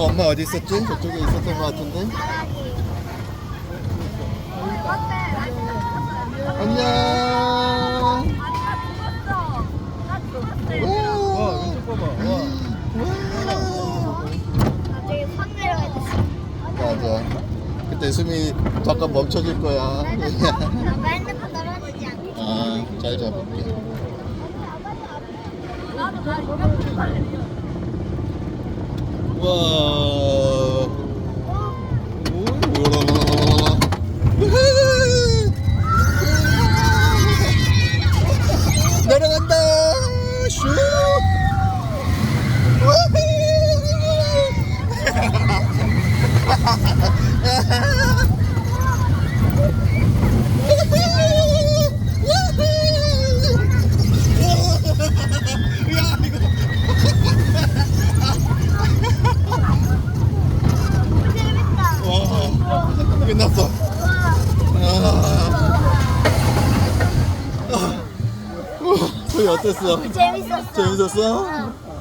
엄마 어디 있었지? 저쪽에 있었던 것 같은데. 안녕. 와. 맞아. 그때 숨이 잠깐 멈춰질 거야. 아, 잘 잡을게. 와. 슈. 와, 끝났어. 아. 아. 소희 어땠어? 재밌었어. 재밌었어? 응. 재밌었어.